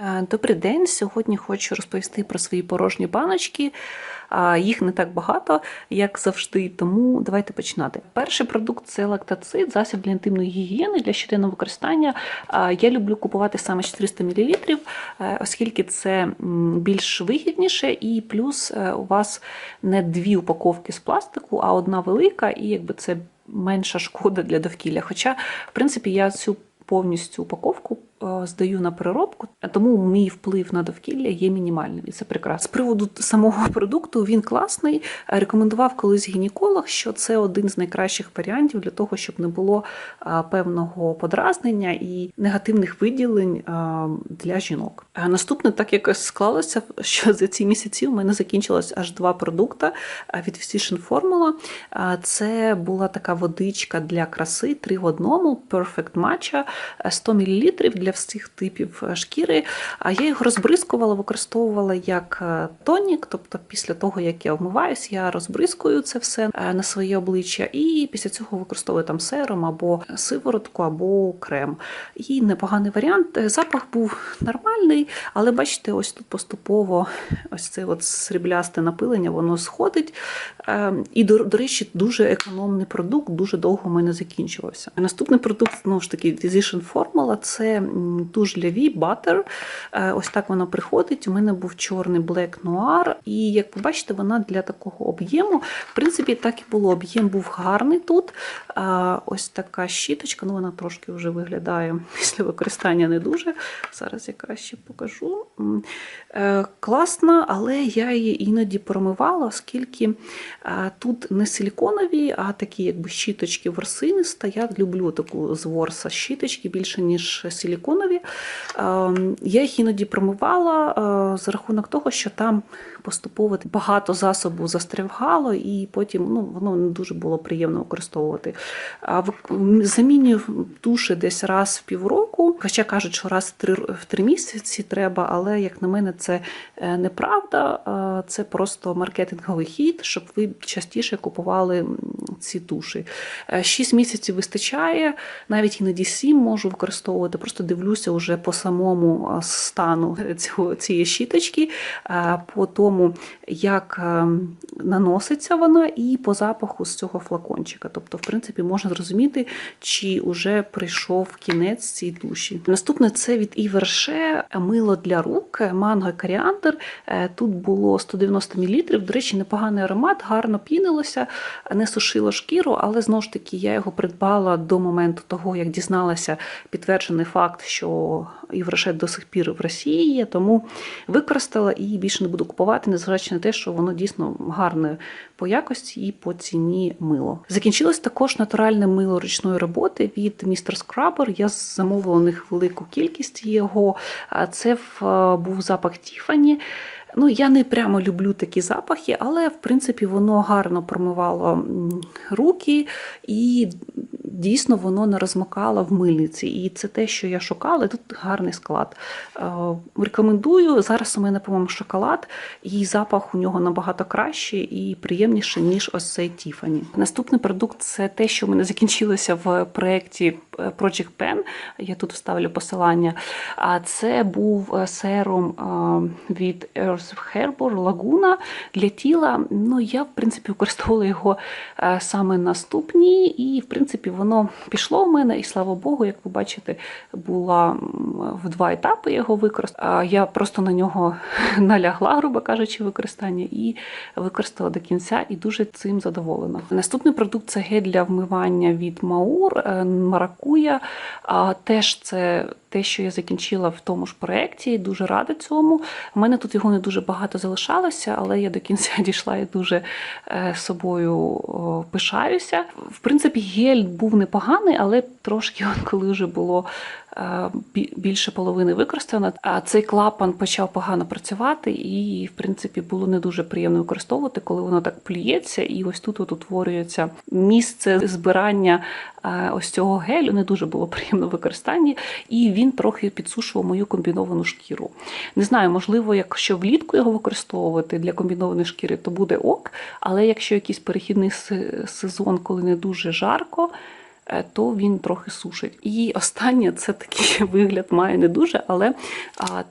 Е, Добрий день. Сьогодні хочу розповісти про свої порожні баночки. Їх не так багато, як завжди, тому давайте починати. Перший продукт це лактацид, засіб для інтимної гігієни для щоденного використання. Я люблю купувати саме 400 мл, е, оскільки це більш вигідніше, і плюс е, у вас не дві упаковки з пластику, а одна велика, і якби це менша шкода для довкілля. Хоча, в принципі, я цю повністю упаковку здаю на переробку, тому мій вплив на довкілля є мінімальним, і це прекрасно. З приводу самого продукту він класний. Е, Рекомендував колись гінеколог, що це один з найкращих варіантів для того, щоб не було е, певного подразнення і негативних виділень е, для жінок. Е, Наступне, так якось склалося, що за ці місяці у мене закінчилось аж два продукти е, від Physician Formula. Е, Це була така водичка для краси, три в одному, Perfect Matcha, е, 100 мл для всіх типів е, шкіри. А я його розбризкувала, використовувала як е, тонік, тобто після того, як я вмиваюсь, я розбризкую це все е, на своє обличчя, і після цього використовую там серум або сиворотку, або крем. І непоганий варіант. Запах був нормальний, але бачите, ось тут поступово ось це от сріблясте напилення, воно сходить. І, до, до речі, дуже економний продукт, дуже довго в мене закінчувався. Наступний продукт, знову ж таки, Physician Formula це туш Butter. Е, Ось так вона приходить. У мене був чорний Black Noir, і як ви бачите, вона для такого об'єму. В принципі, так і було. Об'єм був гарний тут. Ось така щіточка, ну вона трошки вже виглядає після використання не дуже. Зараз я краще покажу. Е, Класна, але я її іноді промивала, оскільки е, тут не силіконові, а такі якби щіточки ворсиниста. Я люблю таку з ворса щіточки більше, ніж силіконові. Е, Я їх іноді промивала е, за рахунок того, що там поступово багато засобу застрягало, і потім ну, воно не дуже було приємно використовувати. А замінюю туші десь раз в півроку, хоча кажуть, що раз в три, в три місяці треба, але як на мене, це е, неправда. Е, Це просто маркетинговий хід, щоб ви частіше купували ці туші. Шість місяців вистачає, навіть іноді сім можу використовувати. Просто дивлюся вже по самому е, стану цього, цієї щіточки, е, по тому, як е, наноситься вона, і по запаху з цього флакончика. Тобто, в принципі, можна зрозуміти, чи вже прийшов кінець цій туші. Наступне це від Іверше мило для рук, манго і коріандр. Тут було 190 мл. До речі, непоганий аромат, гарно пінилося, не сушило шкіру, але знову ж таки я його придбала до моменту того, як дізналася підтверджений факт, що Єврошет до сих пір в Росії є, тому використала і більше не буду купувати, незважаючи на те, що воно дійсно гарне по якості і по ціні мило. Закінчилось також натуральне мило ручної роботи від містер Скрабер. Я замовила у них велику кількість його. Це був запах Тіфані. Ну, я не прямо люблю такі запахи, але в принципі воно гарно промивало руки і дійсно воно не розмокало в мильниці. І це те, що я шукала. Тут гарний склад. Е, Рекомендую. Зараз у мене, по-моєму, шоколад, і запах у нього набагато кращий і приємніший, ніж ось цей Тіфані. Наступний продукт це те, що в мене закінчилося в проєкті Project Pen. Я тут вставлю посилання. А це був е, серум е, від Earth Harbor Laguna для тіла. Ну, я, в принципі, використовувала його е, саме наступні, і, в принципі, воно пішло в мене, і слава Богу, як ви бачите, була в два етапи його використання. Я просто на нього налягла, грубо кажучи, використання, і використала до кінця, і дуже цим задоволена. Наступний продукт це гель для вмивання від Маур е, Маракуя. А, Теж це те, що я закінчила в тому ж проєкті, дуже рада цьому. У мене тут його не дуже багато залишалося, але я до кінця дійшла і дуже е, собою пишаюся. В принципі, гель був непоганий, але трошки, коли вже було е, більше половини використано, а цей клапан почав погано працювати, і, в принципі, було не дуже приємно використовувати, коли воно так плюється, і ось тут от утворюється місце збирання е, ось цього гелю. Не дуже було приємно в використанні, і він трохи підсушував мою комбіновану шкіру. Не знаю, можливо, якщо влітку його використовувати для комбінованої шкіри, то буде ок. Але якщо якийсь перехідний сезон, коли не дуже жарко, е, то він трохи сушить. І останнє це такий вигляд має не дуже, але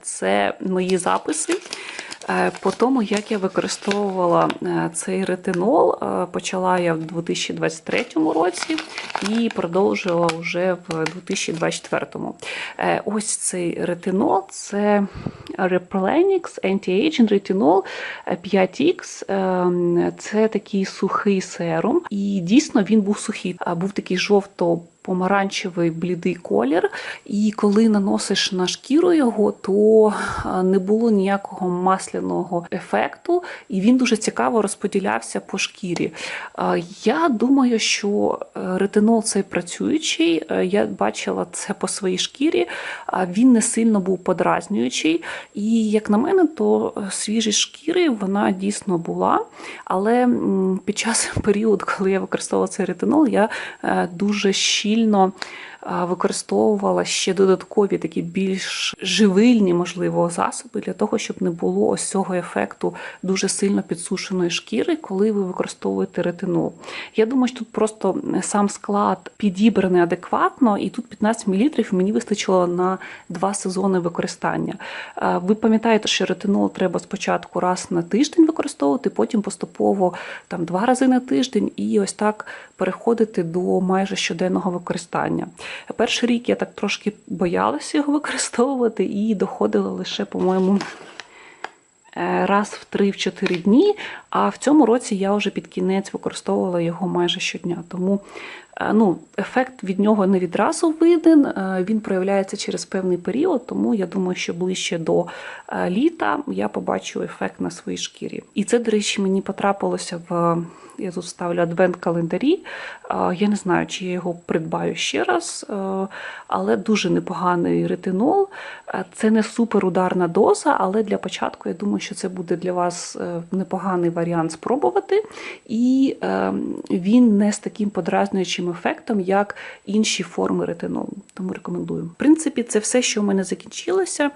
це мої записи. Е, По тому, як я використовувала е, цей ретинол, е, почала я в 2023 році і продовжила вже в 2024. Е, Ось цей ретинол це Replenix Anti-Aging Retinol 5X. Е, Це такий сухий серум, і дійсно він був сухий. Був такий жовто помаранчевий блідий колір, і коли наносиш на шкіру його, то не було ніякого масляного ефекту, і він дуже цікаво розподілявся по шкірі. Я думаю, що е, ретинол цей працюючий. Е, Я бачила це по своїй шкірі. Він не сильно був подразнюючий. І як на мене, то е, свіжість шкіри вона дійсно була. Але під час періоду, коли я використовувала цей ретинол, я е, дуже щільно а, використовувала ще додаткові такі більш живильні, можливо, засоби для того, щоб не було ось цього ефекту дуже сильно підсушеної шкіри, коли ви використовуєте ретинол. Я думаю, що тут просто сам склад підібраний адекватно, і тут 15 мл мені вистачило на два сезони використання. Е, Ви пам'ятаєте, що ретинол треба спочатку раз на тиждень використовувати, потім поступово там два рази на тиждень, і ось так переходити до майже щоденного використання. Перший рік я так трошки боялася його використовувати і доходила лише, по-моєму, е, раз в 3-4 дні. А в цьому році я вже під кінець використовувала його майже щодня. Тому ну, ефект від нього не відразу виден, е, він проявляється через певний період, тому я думаю, що ближче до е, літа я побачу ефект на своїй шкірі. І це, до речі, мені потрапилося в. Я тут ставлю адвент-календарі. Я не знаю, чи я його придбаю ще раз, е, але дуже непоганий ретинол. Е, Це не суперударна доза, але для початку я думаю, що це буде для вас е, непоганий варіант спробувати. І е, він не з таким подразнюючим ефектом, як інші форми ретинолу. Тому рекомендую. В принципі, це все, що в мене закінчилося.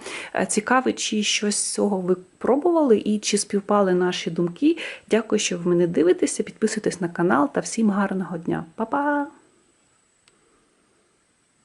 Цікаво, чи щось з цього ви пробували і чи співпали наші думки. Дякую, що ви мене дивитеся. Підписуйтесь на канал та всім гарного дня. Па-па!